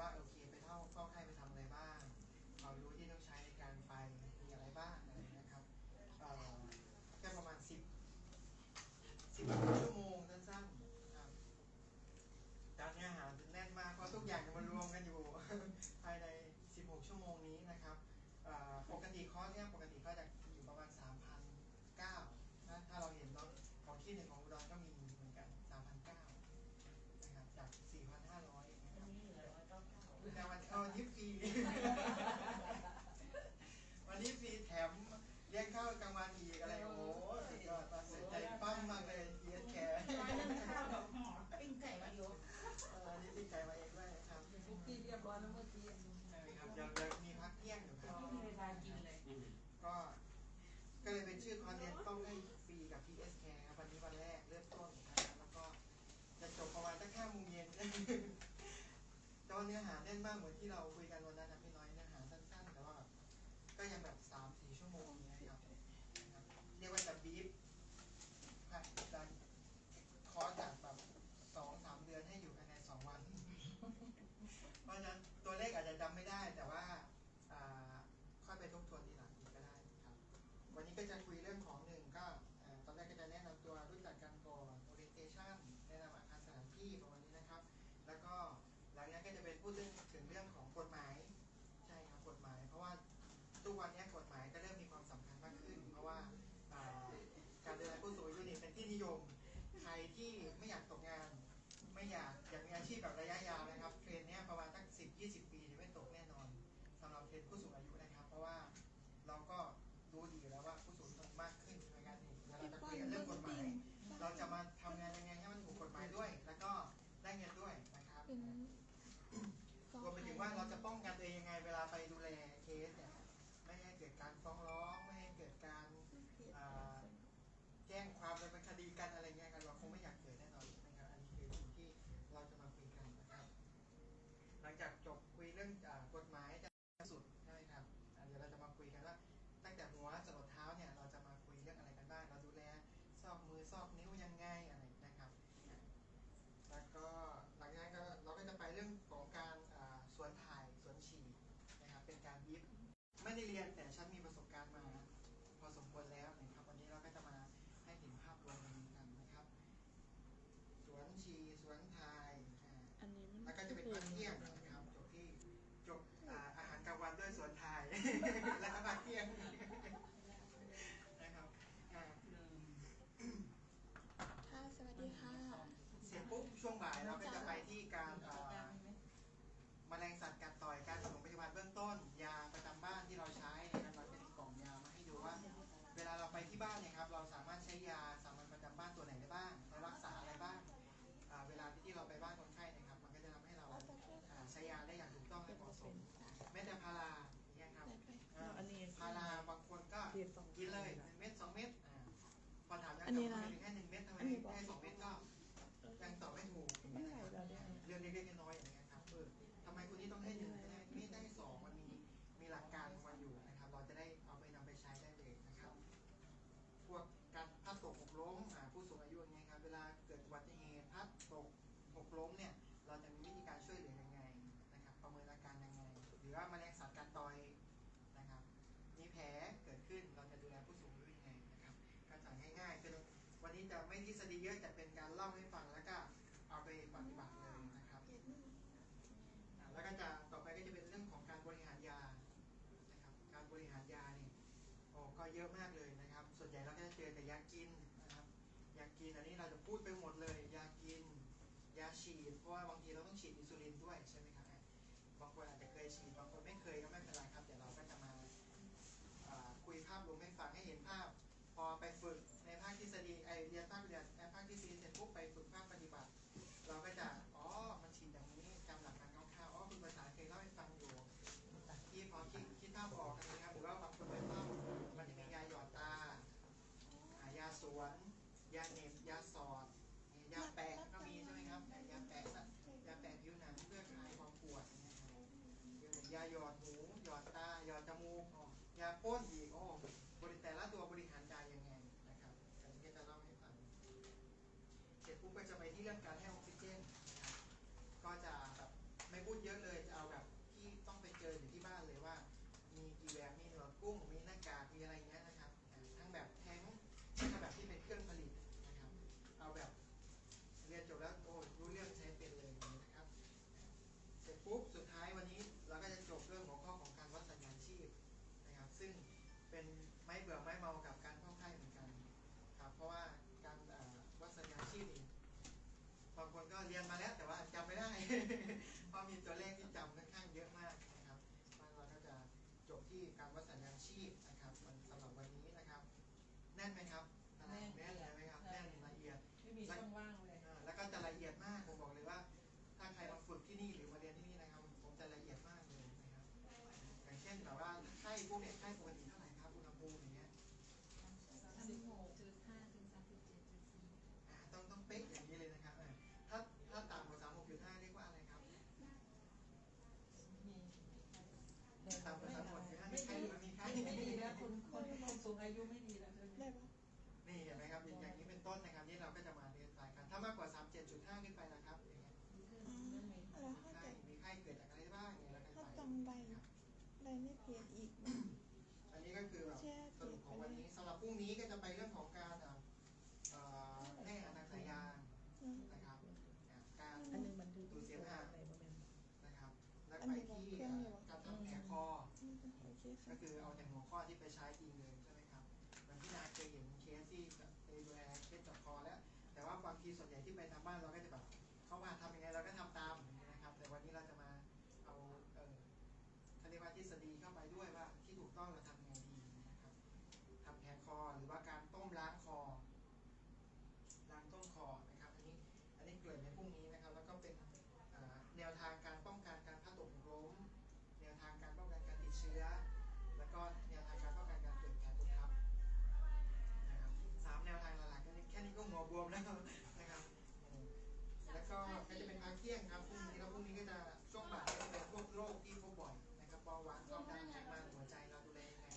ว่าโอเคไปเข้าเฝ้าไข้ไปทำอะไรบ้างความรู้ที่ต้องใช้ในการไปมีอะไรบ้างอะครับแค่ประมาณสิบสิบชั่วโมงสั้นๆครับการเนื้อหาแน่นมากเพราะทุกอย่างจะมารวมกันอยู่ภายใน 16 ชั่วโมงนี้นะครับปกติคอร์สเนี่ยปกติก็จะอยู่ประมาณ 3,009นะถ้าเราเห็นเราของที่หนึ่งของอุดรก็มีเหมือนกัน 3,009นะครับจาก 4,500นะค อั รั น บ นี้เหลือร้อยเก้าเก้า แต่วันเอาวันนี้ฟรีวันนี้ฟรีแถมเลี้ยงข้าวกลางวันอีกอะไรโอ้โหสุดยอดตอนเสร็จใจปั้มมากเลยเยียดแขนร้อยหนึ่งข้าวกับห่อปิ้งไก่มาอยู่เออนี่ติดใจมาเองด้วยนะครับคุกกี้เรียบร้อยแล้วเมื่อกี้ใช่ไหมครับเดี๋ยวเดี๋ยวมีพักเที่ยงอยู่ครับไม่มีเวลากินเลยก็ก็เลยเป็นชื่อคอนเทนต์ต้องให้ฟรีกับ PS Care ครับวันนี้วันแรกเริ่มต้นนะครับแล้วก็จะจบประมาณสักห้าโมงเย็นแต่ ว่าเนื้อหาแน่นมากเหมือนที่เราคุยกันวันนั้นนะ ดเรื่องถึงเรื่องของกฎหมายใช่ครับกฎหมาย เพราะว่าทุกวันนี้กฎหมายก็เริ่มมีความสำคัญมากขึ้น เพราะว่าอ่าการดูแลผู้สูงอายุนี่เป็นที่นิยมใครที่ไม่อยากตกงาน ไม่อยากอยากมีอาชีพแบบระยะยาวนะครับเทรนเนี้ยประมาณสักสิบยี่สิบปีเนี่ยไม่ตกแน่นอนสำหรับเทรนผู้สูงอายุนะครับ เพราะว่าเราก็รู้ดีอยู่แล้วว่าผู้สูงอายุมากขึ้นในการนี้แล้วเราจะคุยกันเรื่องกฎหมาย เราจะมา ฟ้องร้องไม่ให้เกิดการแจ้งความดำเนินคดีกันอะไรเงี้ยกันเราคงไม่อยากเกิดแน่นอนนะครับอันนี้คือสิ่งที่เราจะมาคุยกันนะครับ หลังจากจบคุยเรื่องกฎหมายจะสุดใช่ไหมครับเดี๋ยวเราจะมาคุยกันว่าตั้งแต่หัวจรดเท้าเนี่ยเราจะมาคุยเรื่องอะไรกันบ้างเราดูแลซอกมือซอกนิ้วยังไงอะไรนะครับแล้วก็หลังจากนั้นก็เราก็จะไปเรื่องของการสวนถ่ายสวนฉี่นะครับเป็นการยิบไม่ได้เรียนแต่ สวนฉี่สวนถ่ายอ่าอันนี้มันแล้วก็จะเป็นพักเที่ยงนะครับจบที่จบอ่าอาหารกลางวันด้วยสวนถ่ายะเหมาะสมแม้แต่พาราเนี่ยครับอ่าอันนี้พาราบางคนก็กินเลยหนึ่งเม็ดสองเม็ดอ่าพอถามยังอันนี้กลับนะมาถึงแค่หนึ่งเม็ดทำไมอันนี้บอกแค่สองเม็ดก็ยังตอบไม่ถูกไม่ไหวแล้วเนี่ยเรื่องเล็กๆน้อยๆอย่างเงี้ยครับเออทำไมคนนี้ต้องให้หนึ่งไม่ได้ไม่ได้สองมันมีมีหลักการของมันอยู่นะครับ เราจะได้เอาไปนำไปใช้ได้เลยนะครับ พวกการพลัดตกหกล้มอ่าผู้สูงอายุอย่างเงี้ยครับเวลาเกิดอุบัติเหตุพลัดตกหกล้มเนี่ย เราจะมีวิธีการช่วยเหลือยัง การยังไง หรือว่าแมลงสัตว์กัดต่อยนะครับ มีแผลเกิดขึ้นเราจะดูแลผู้สูงอายุยังไงนะครับก็จะง่ายๆคือวันนี้จะไม่ทฤษฎีเยอะแต่เป็นการเล่าให้ฟังแล้วก็เอาไปปฏิบัติเลยนะครับแล้วก็จะต่อไปก็จะเป็นเรื่องของการบริหารยานะครับ การบริหารยาเนี่ยโอ้ก็เยอะมากเลยนะครับ ส่วนใหญ่เราก็จะเจอแต่ยากินนะครับยากินอันนี้เราจะพูดไปหมดเลย ยากิน ยาฉีด เพราะว่าบางทีเราต้องฉีดอินซูลินด้วยใช่ไหมครับ คนอาจจะเคยฉีดบางคนไม่เคยก็ไม่เป็นไรครับ เดี๋ยวเราก็จะมาคุยภาพรวมให้ฟังให้เห็นภาพ พอไปฝึกในภาคทฤษฎีไอเรียนภาคเรียนในภาคทฤษฎีเสร็จปุ๊บไปฝึกภาคปฏิบัติ เราก็จะอ๋อมันฉีดอย่างนี้จำหลักการคร่าวๆอ๋อคุณภาษาเคยเล่าให้ฟังอยู่ที่พอคิดคิดภาพออกกันนะครับหรือว่าบางคนไม่ภาพมันจะมียาหยอดตาอ่ายาสวน ยาเหน็บยาสอดยาแปะก็มีใช่ไหมครับยาแปะ ยาหยอดหูหยอดตาหยอดจมูกอ๋อยาพ่นอีกโอ้บริแต่ละตัวบริหารยายังไงนะครับอันนี้ก็จะเล่าให้ฟังเสร็จปุ๊บก็จะไปที่เรื่องการให้ออกซิ เป็นไม่เบื่อไม่เมากับการเข้าค่ายเหมือนกันครับเพราะว่าการเอ่อวัดสัญญาณชีพนี่บางคนก็เรียนมาแล้วแต่ว่าจำไม่ได้ เพราะมีตัวเลขที่จำค่อนข้างเยอะมากนะครับมันเราก็จะจบที่การวัดสัญญาณชีพนะครับวันสำหรับวันนี้นะครับแน่นไหมครับแน่นแน่นเลยไหมครับแน่นละเอียดไม่มีช่องว่างเลยอ่าแล้วก็จะละเอียดมากผมบอกเลยว่า ถ้าใครมาฝึกที่นี่หรือมาเรียนที่นี่นะครับ ผมจะละเอียดมากเลยนะครับ อย่างเช่นแบบว่าไข้พวกเนี่ยไข้ปก ต่ำกว่าสามหมดห้ามีไม่ไข้ดีหรือมีไข้ไม่ดีแล้วคนคนคนสูงอายุไม่ดีแล้วได้ปะนี่เห็นไหมครับอย่างนี้เป็นต้นนะครับนี่เราก็จะมาเรียนสายกันถ้ามากกว่าสามเจ็ดจุดห้าขึ้นไปนะครับอย่างเงี้ยมแล้วถ้าไข้เกิดมีไข้เกิดจากอะไรบ้างอย่างเงี้ยแล้วก็ถ้าไปจำใบใบไม่เปลี่ยนอีก ก็คือเอาจางหัวข้อที่ไปใช้จริงเลยใช่ไหมครับเหมือนที่นาเคยเห็นเคสที่แบบไปดูแลเคสจับคอแล้ว แต่ว่าบางทีส่วนใหญ่ที่ไปทำบ้านเราก็จะแบบเขาว่าทำยังไงเราก็ทำตามนะครับ แต่วันนี้เราจะมาเอาเออเขาเรียกว่าทฤษฎีเข้าไปด้วยว่าที่ถูกต้องเราท นะครับแล้วก็ก็จะเป็นพักเที่ยงครับพรุ่งนี้แล้วพรุ่งนี้ก็จะช่วงบ่ายก็จะเป็นพวกโรคที่พบบ่อยนะครับเบาหวานความดันไขมันหัวใจเราดูแลยังไง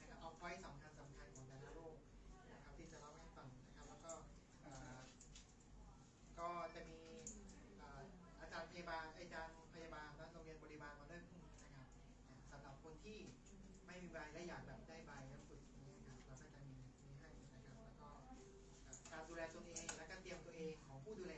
นะครับเอาพอยต์สำคัญสำคัญของแต่ละโรคนะครับที่จะเล่าให้ฟังนะครับแล้วก็ก็จะมีอาจารย์พยาบาลอาจารย์พยาบาลและโรงเรียนบริบาลมาด้วยพรุ่งนี้นะครับสำหรับคนที่ไม่มีใบและอยากแบบได้ ดูแลตัวเอง แล้วก็เตรียมตัวเองของผู้ดูแล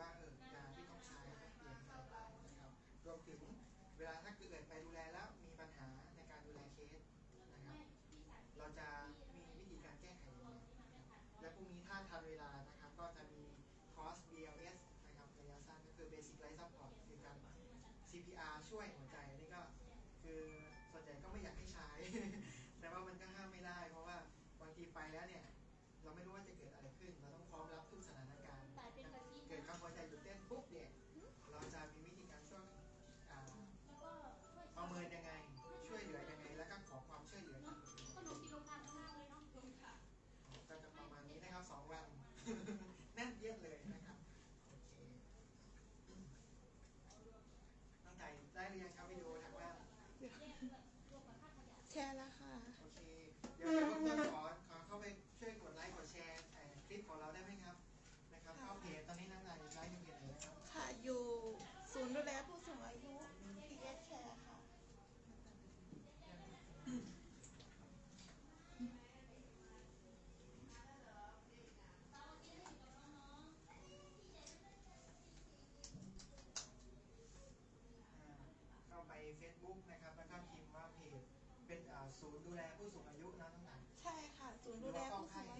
ว่าเออยาที่ต้องใช้ต้องเตรียมอะไรบ้างนะครับรวมถึงเวลาถ้าเกิดไปดูแลแล้วมีปัญหาในการดูแลเคสนะครับเราจะมีวิธีการแก้ไขยังไงนะครับและพรุ่งนี้ถ้าทันเวลานะครับก็จะมีคอร์ส BLS นะครับระยะสั้นก็คือ Basic Life Support คือการ CPR ช่วยหัวใจอันนี่ก็คือส่วนใหญ่ก็ไม่อยากให้ใช้ แต่ว่ามันก็ห้ามไม่ได้ เพราะว่าบางทีไปแล้วเนี่ย แชร์แล้วค่ะ โอเค เดี๋ยวเพื่อนๆขอขอเข้าไปช่วยกดไลค์กดแชร์เอ่อคลิปของเราได้ไหมครับ นะครับ เข้าเพจตอนนี้น้ำลายไลค์อยู่เพจไหนนะครับ ค่ะ อยู่ศูนย์ดูแลผู้สูงอายุ PS แชร์ค่ะ อ่าเข้าไป Facebook นะครับแล้วก็พิมพ์ว่าเพจเป็นอ่าศูนย์ดูแลผู้สูงอายุนะทั้งหลาย ใช่ค่ะ ศูนย์ดูแลผู้สูงอายงอา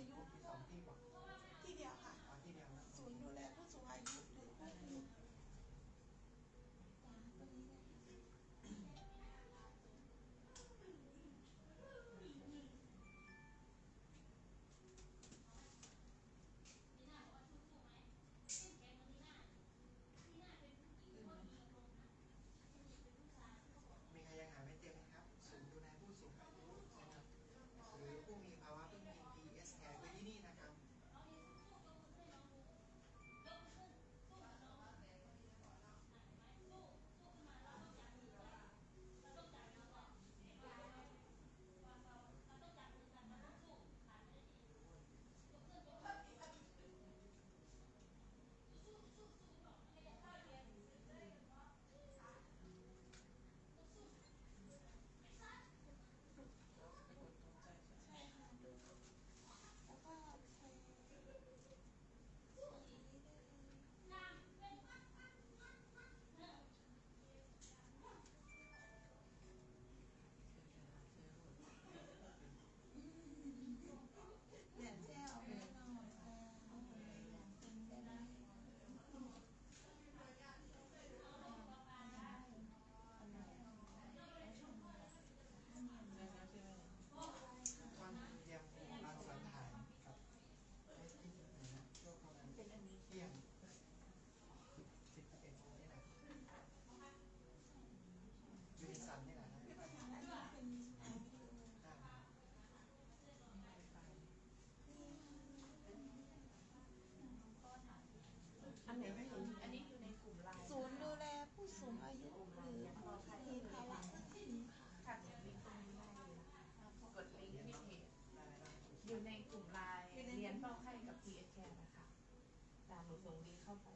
ไหนไม่เห็นอันนี้อยู่ในกลุ่มไลน์ศูนย์ดูแลผู้สูงอายุหรือผู้มีภาวะค่ะกดลิงก์ตรงนี้ได้เลยกดลิงก์ที่เพจอยู่ในกลุ่มไลน์เรียนเฝ้าไข้กับ p ีเอแคนะคะตามหนูตรงนี้เข้าไป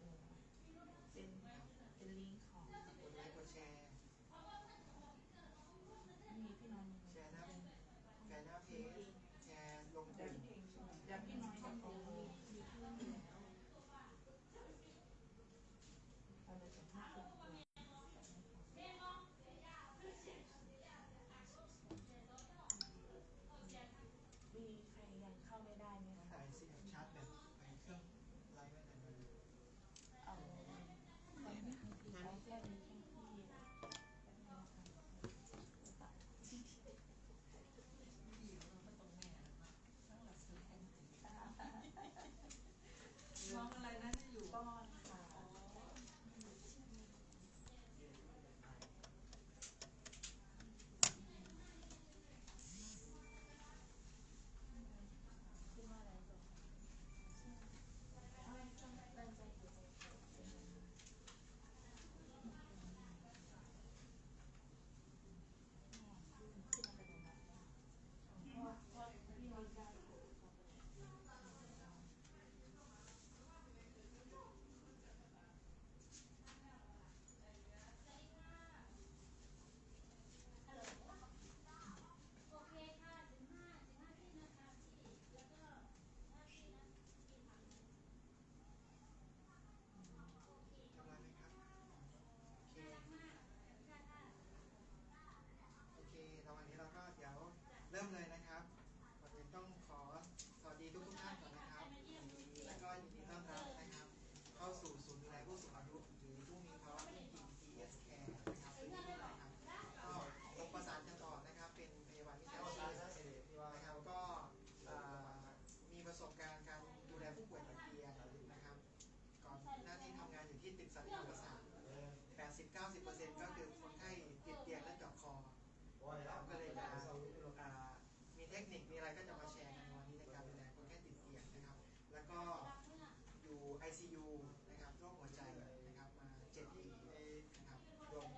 ติดสัญญาณประสาทแปดสิบเก้าสิบเปอร์เซ็นต์ก็คือคนไข้ติดเตียงและเจอะคอเราก็เลยจะมีเทคนิค มีอะไรก็จะมาแชร์กันวันนี้ในการดูแลคนไข้ติดเตียงนะครับ แล้วก็อยู่ ICU นะครับโรคหัวใจนะครับมาเจ็ดปีนะครับรวม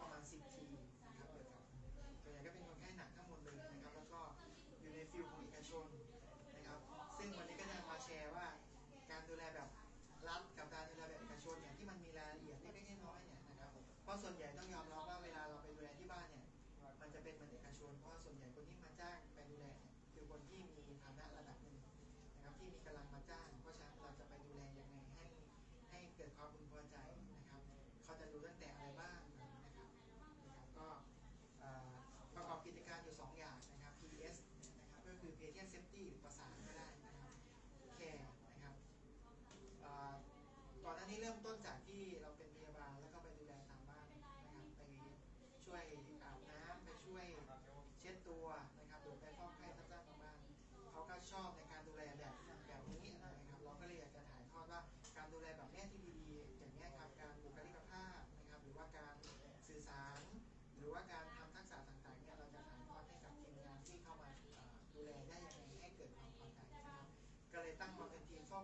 ประมาณสิบทีนะครับเดี๋ยวครัวนใหญ่ก็เป็นคนไข้หนักทั้งหมดเลยนะครับ แล้วก็อยู่ในฟิลของเอกชน ส่วนใหญ่คนที่มาจ้างไปดูแลคือคนที่มีฐานะระดับหนึ่งนะครับที่มีกำลังมาจ้างเพราะฉะนั้นเราจะไปดูแลยังไงให้ให้เกิดความพึงพอใจ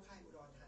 ค่ายอุดรธาน